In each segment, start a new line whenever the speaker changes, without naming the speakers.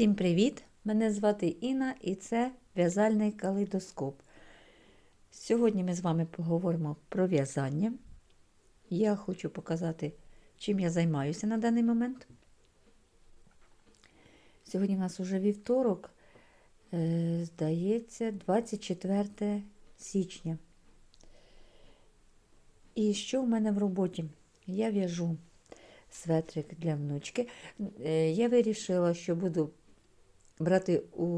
Всім привіт! Мене звати Інна і це в'язальний калейдоскоп. Сьогодні ми з вами поговоримо про в'язання. Я хочу показати, чим я займаюся на даний момент. Сьогодні у нас уже вівторок, е, здається, 24 січня. І що в мене в роботі? Я в'яжу светрик для внучки. Е, Я вирішила, що буду брати у,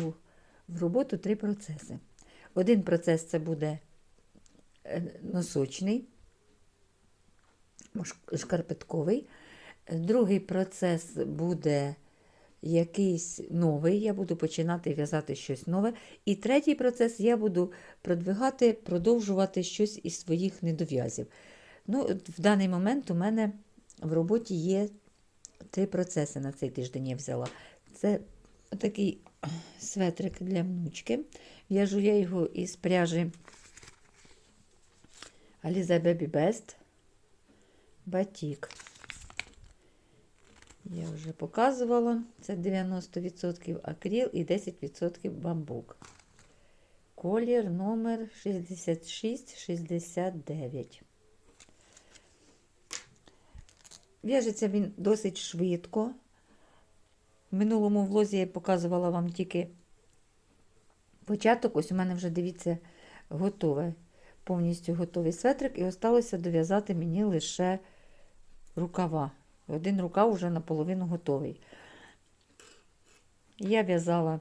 в роботу три процеси. Один процес це буде е, носочний, шкарпетковий. Другий процес буде якийсь новий, я буду починати в'язати щось нове. І третій процес я буду продвигати, продовжувати щось із своїх недов'язів. Ну, в даний момент у мене в роботі є три процеси на цей тиждень я взяла. Це такий светрик для внучки. В'яжу я його із пряжі Aliza Baby Best Батік. Я вже показувала. Це 90% акріл і 10% бамбук. Колір номер 6669. В'яжеться він досить швидко. В минулому влозі я показувала вам тільки початок. Ось у мене вже, дивіться, готове. Повністю готовий светрик. І осталося дов'язати мені лише рукава. Один рукав вже наполовину готовий. Я в'язала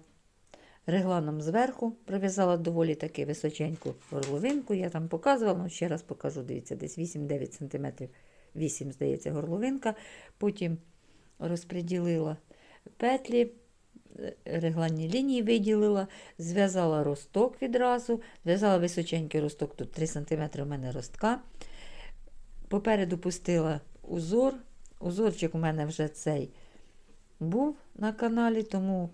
регланом зверху, пров'язала доволі таки височеньку горловинку. Я там показувала, ну ще раз покажу, дивіться, десь 8-9 см. 8, здається, горловинка. Потім розподілила петлі, е, регланні лінії виділила, зв'язала росток відразу, зв'язала височенький росток, тут 3 см у мене ростка. Попереду пустила узор. Узорчик у мене вже цей був на каналі, тому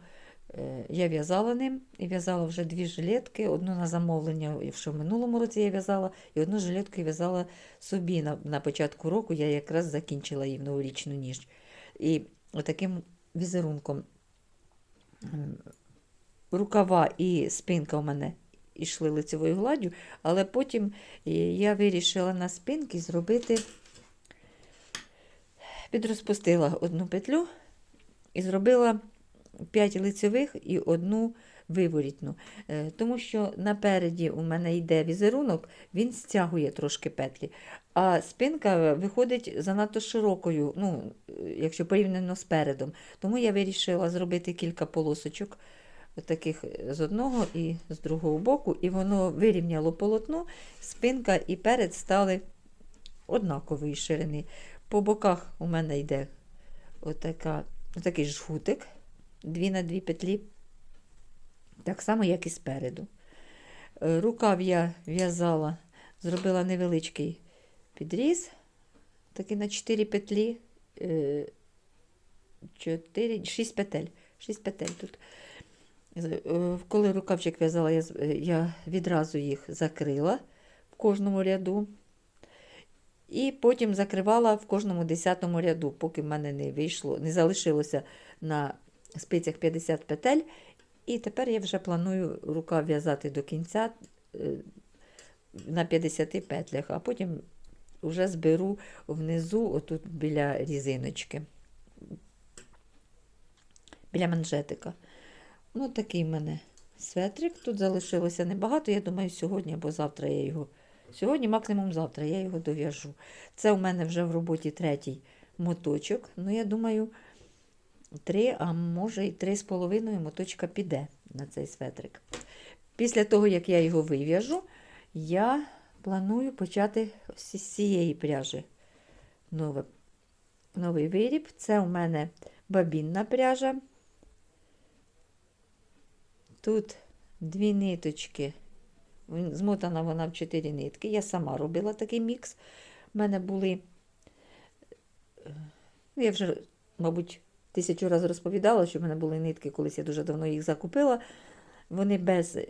е, я в'язала ним і в'язала вже дві жилетки. Одну на замовлення, що в минулому році я в'язала, і одну жилетку в'язала собі на, на початку року. Я якраз закінчила її в новорічну ніч. І отаким візерунком рукава і спинка у мене йшли лицевою гладдю, але потім е, я вирішила на спинки зробити, підрозпустила одну петлю і зробила 5 лицевих і одну виворітну. Е, Тому що напереді у мене йде візерунок, він стягує трошки петлі, а спинка виходить занадто широкою, ну, якщо порівняно з передом. Тому я вирішила зробити кілька полосочок таких з одного і з другого боку, і воно вирівняло полотно, спинка і перед стали однакової ширини. По боках у мене йде отака, отакий жгутик, дві на дві петлі, так само, як і спереду. Е, Рукав я в'язала, зробила невеличкий підріз, такий на 4 петлі, 4, 6 петель. 6 петель тут. Е, Коли рукавчик в'язала, я, е, я відразу їх закрила в кожному ряду. І потім закривала в кожному десятому ряду, поки в мене не вийшло, не залишилося на спицях 50 петель. І тепер я вже планую рукав в'язати до кінця е, на 50 петлях, а потім вже зберу внизу, отут біля різиночки, біля манжетика. Ну, такий в мене светрик. Тут залишилося небагато. Я думаю, сьогодні або завтра я його. Сьогодні, максимум завтра, я його дов'яжу. Це у мене вже в роботі третій моточок. Ну, я думаю, три, а може і три з половиною моточка піде на цей светрик. Після того, як я його вив'яжу, я планую почати з цієї пряжі. Нове, новий виріб. Це у мене бабінна пряжа. Тут дві ниточки. Змотана вона в чотири нитки. Я сама робила такий мікс. У мене були, ну, я вже, мабуть, тисячу разів розповідала, що в мене були нитки, колись я дуже давно їх закупила. Вони без е,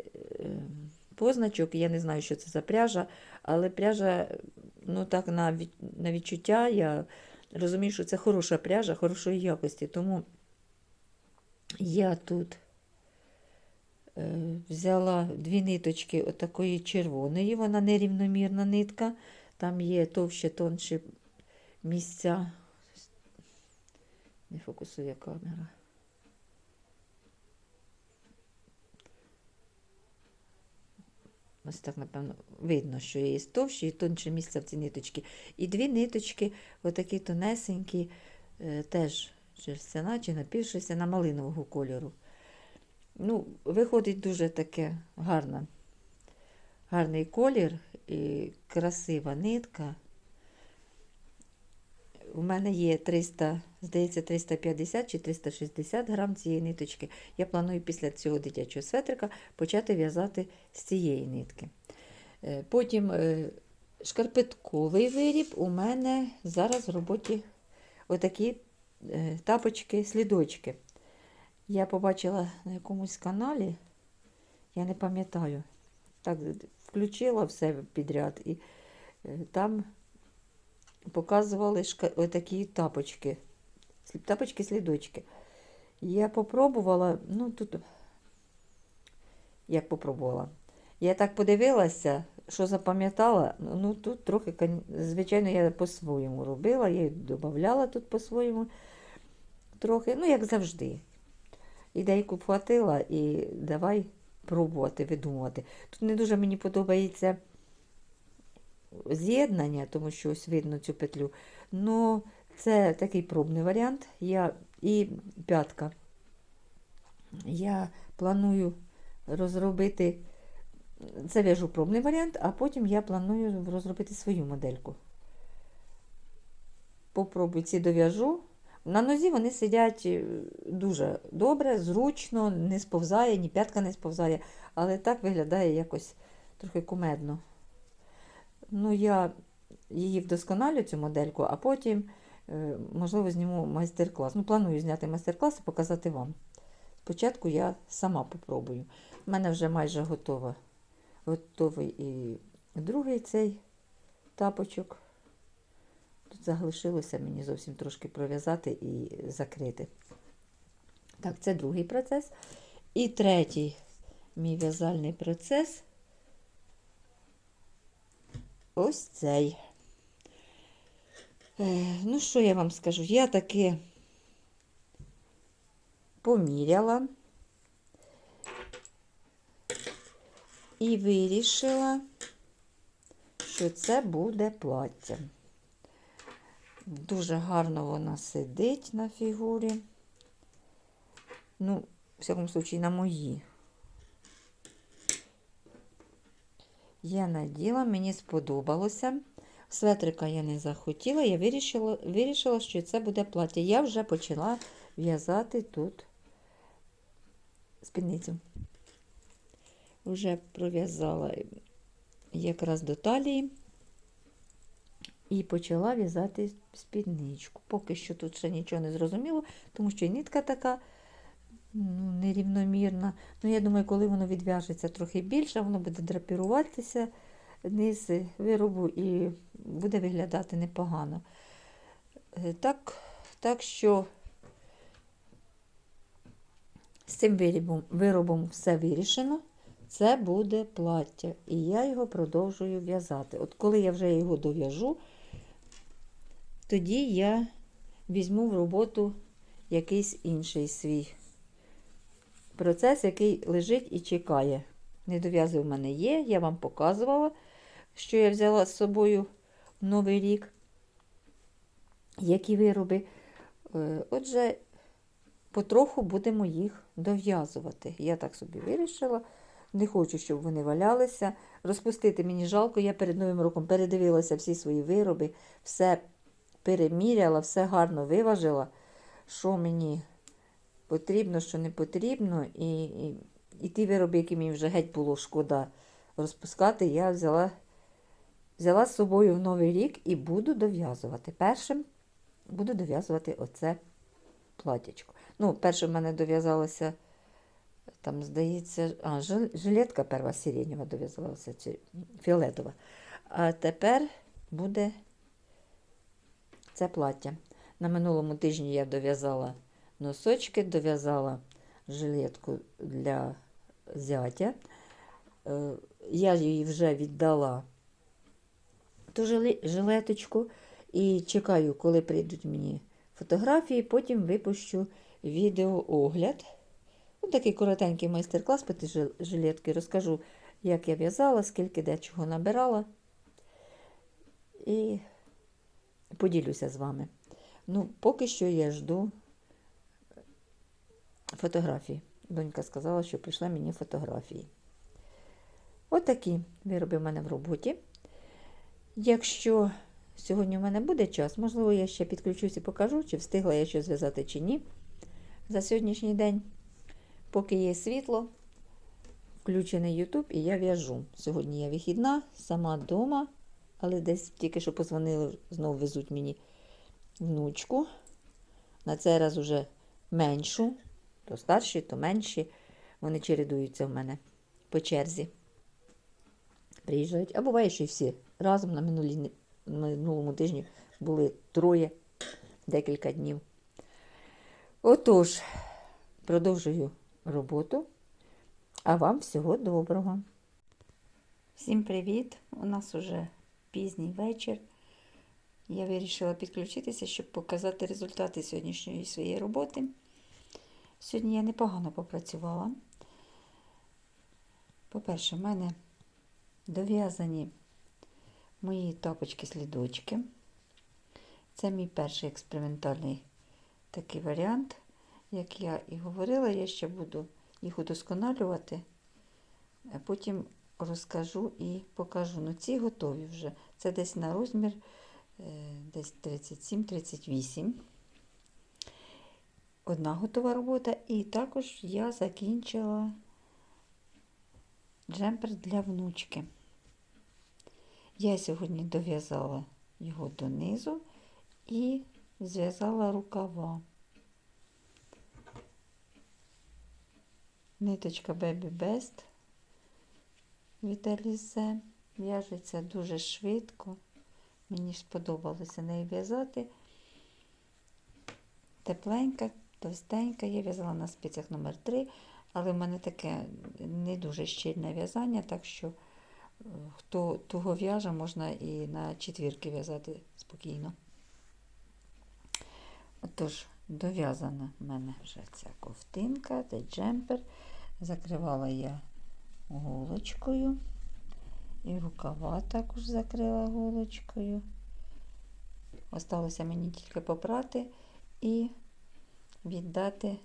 позначок, я не знаю, що це за пряжа, але пряжа, ну так, на, на відчуття, я розумію, що це хороша пряжа, хорошої якості. Тому Я тут е, взяла дві ниточки отакої червоної, вона нерівномірна нитка. Там є товще, тонші місця. Не фокусує камера. Ось так, напевно, видно, що є товще і тонше місце в ці ниточки. І дві ниточки, отакі тонесенькі, е, теж шерстяна чи напівшерстяна малинового кольору. Ну, виходить дуже таке гарна, гарний колір і красива нитка. У мене є 300, здається, 350 чи 360 грам цієї ниточки. Я планую після цього дитячого светрика почати в'язати з цієї нитки. Е, Потім е, шкарпетковий виріб у мене зараз в роботі отакі е, тапочки-слідочки. Я побачила на якомусь каналі, я не пам'ятаю, так включила все підряд і там показували отакі тапочки, тапочки-слідочки. Я попробувала, ну тут, як попробувала. Я так подивилася, що запам'ятала, ну тут трохи, звичайно, я по-своєму робила, я додавала тут по-своєму трохи, ну, як завжди. Ідейку вхватила і давай пробувати, видумувати. Тут не дуже мені подобається з'єднання, тому що ось видно цю петлю. Ну, це такий пробний варіант. Я і п'ятка. Я планую розробити, це в'яжу пробний варіант, а потім я планую розробити свою модельку. Попробую ці дов'яжу. На нозі вони сидять е, дуже добре, зручно, не сповзає, ні п'ятка не сповзає, але так виглядає якось трохи кумедно. Ну, я її вдосконалю, цю модельку, а потім, е, можливо, зніму майстер-клас. Ну, планую зняти майстер-клас і показати вам. Спочатку я сама попробую. У мене вже майже готова. готовий і другий цей тапочок. Тут залишилося мені зовсім трошки пров'язати і закрити. Так, це другий процес. І третій мій в'язальний процес ось цей. Е, ну, що я вам скажу? Я таки поміряла і вирішила, що це буде плаття. Дуже гарно вона сидить на фігурі. Ну, в всякому случаї, на моїй. Я наділа, мені сподобалося. Светрика я не захотіла, я вирішила, вирішила, що це буде плаття. Я вже почала в'язати тут спідницю. Вже пров'язала якраз до талії і почала в'язати спідничку. Поки що тут ще нічого не зрозуміло, тому що і нитка така ну, нерівномірна. Ну, я думаю, коли воно відв'яжеться трохи більше, воно буде драпіруватися низ виробу і буде виглядати непогано. Е, Так, так що з цим виробом, виробом все вирішено. Це буде плаття, і я його продовжую в'язати. От коли я вже його дов'яжу, тоді я візьму в роботу якийсь інший свій процес, який лежить і чекає. Недов'язи в мене є, я вам показувала, що я взяла з собою в Новий рік, які вироби. Е, Отже, потроху будемо їх дов'язувати. Я так собі вирішила. Не хочу, щоб вони валялися. Розпустити мені жалко, я перед Новим роком передивилася всі свої вироби, все переміряла, все гарно виважила, що мені потрібно, що не потрібно. І, і, і ті вироби, які мені вже геть було шкода розпускати, я взяла, взяла з собою в Новий рік і буду дов'язувати. Першим буду дов'язувати оце платячко. Ну, перше в мене дов'язалося. Там, здається, а, жил- жилетка перша сиренєва дов'язалася, чи фіолетова. А тепер буде це плаття. На минулому тижні я дов'язала носочки, дов'язала жилетку для зятя. Е, Я їй вже віддала ту жиле- жилеточку і чекаю, коли прийдуть мені фотографії, потім випущу відеоогляд. Ну, такий коротенький майстер-клас по тій жилетки. Розкажу, як я в'язала, скільки де чого набирала. І поділюся з вами. Ну, поки що я жду фотографії. Донька сказала, що прийшла мені фотографії. Отакі вироби в мене в роботі. Якщо сьогодні в мене буде час, можливо, я ще підключусь і покажу, чи встигла я що зв'язати, чи ні. За сьогоднішній день, поки є світло, включений YouTube, і я в'яжу. Сьогодні я вихідна, сама вдома, але десь тільки що позвонили, знову везуть мені внучку. На цей раз уже меншу, то старші, то менші. Вони чередуються в мене по черзі. Приїжджають. А буває, що й всі. Разом на минулі, минулому тижні були троє декілька днів. Отож, продовжую роботу. А вам всього доброго. Всім привіт! У нас уже пізній вечір. Я вирішила підключитися, щоб показати результати сьогоднішньої своєї роботи. Сьогодні я непогано попрацювала. По-перше, в мене дов'язані мої тапочки-слідочки. Це мій перший експериментальний такий варіант. Як я і говорила, я ще буду їх удосконалювати, а потім розкажу і покажу. Ну, ці готові вже. Це десь на розмір е, десь 37-38. Одна готова робота. І також я закінчила джемпер для внучки. Я сьогодні дов'язала його донизу і зв'язала рукава. Ниточка Baby Best Alize. В'яжеться дуже швидко. Мені сподобалося неї в'язати. Тепленька, товстенька. Я в'язала на спицях номер 3 але в мене таке не дуже щільне в'язання, так що е, хто того в'яже, можна і на четвірки в'язати спокійно. Отож, дов'язана в мене вже ця ковтинка, цей джемпер. Закривала я голочкою. І рукава також закрила голочкою. Осталося мені тільки попрати і віддати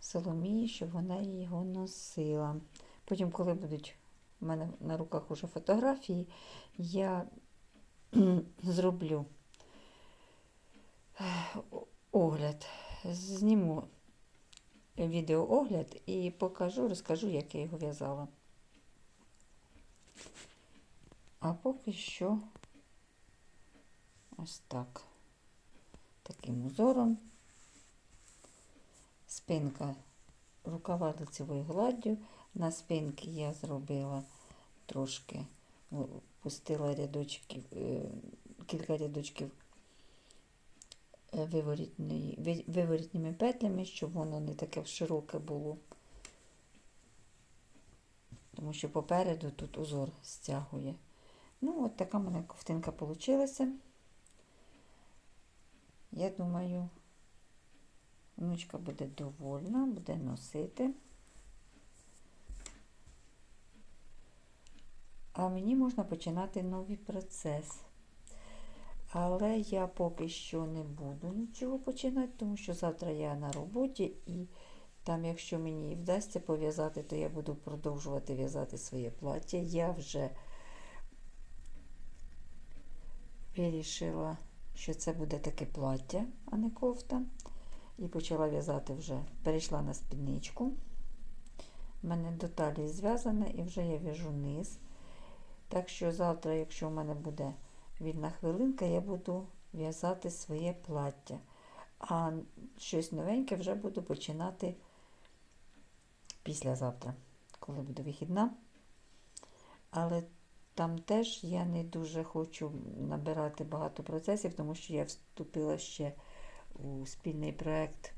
Соломії, щоб вона його носила. Потім, коли будуть в мене на руках уже фотографії, я зроблю огляд, зніму відеоогляд і покажу, розкажу, як я його в'язала. А поки що ось так. Таким узором. Спинка рукава лицевою гладдю. На спинки я зробила трошки, ну, пустила рядочків, е, кілька рядочків е, виворітніми петлями, щоб воно не таке широке було. Тому що попереду тут узор стягує. Ну, от така в мене ковтинка вийшла. Я думаю, внучка буде довольна, буде носити. А мені можна починати новий процес. Але я поки що не буду нічого починати, тому що завтра я на роботі і там, якщо мені вдасться пов'язати, то я буду продовжувати в'язати своє плаття. Я вже вирішила, що це буде таке плаття, а не кофта. І почала в'язати вже, перейшла на спідничку. У мене до талії зв'язане і вже я в'яжу низ. Так що завтра, якщо в мене буде вільна хвилинка, я буду в'язати своє плаття. А щось новеньке вже буду починати післязавтра, коли буде вихідна. Але там теж я не дуже хочу набирати багато процесів, тому що я вступила ще у спільний проєкт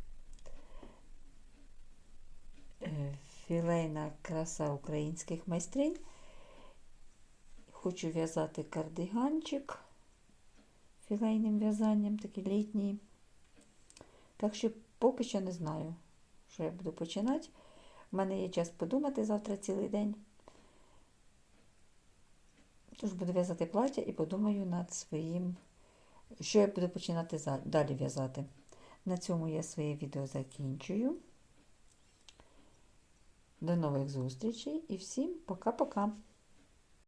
філейна краса українських майстринь. Хочу в'язати кардиганчик філейним в'язанням, такий літній. Так що поки що не знаю, що я буду починати. У мене є час подумати завтра цілий день. Тож буду в'язати плаття і подумаю над своїм, що я буду починати далі в'язати. На цьому я своє відео закінчую. До нових зустрічей і всім пока-пока!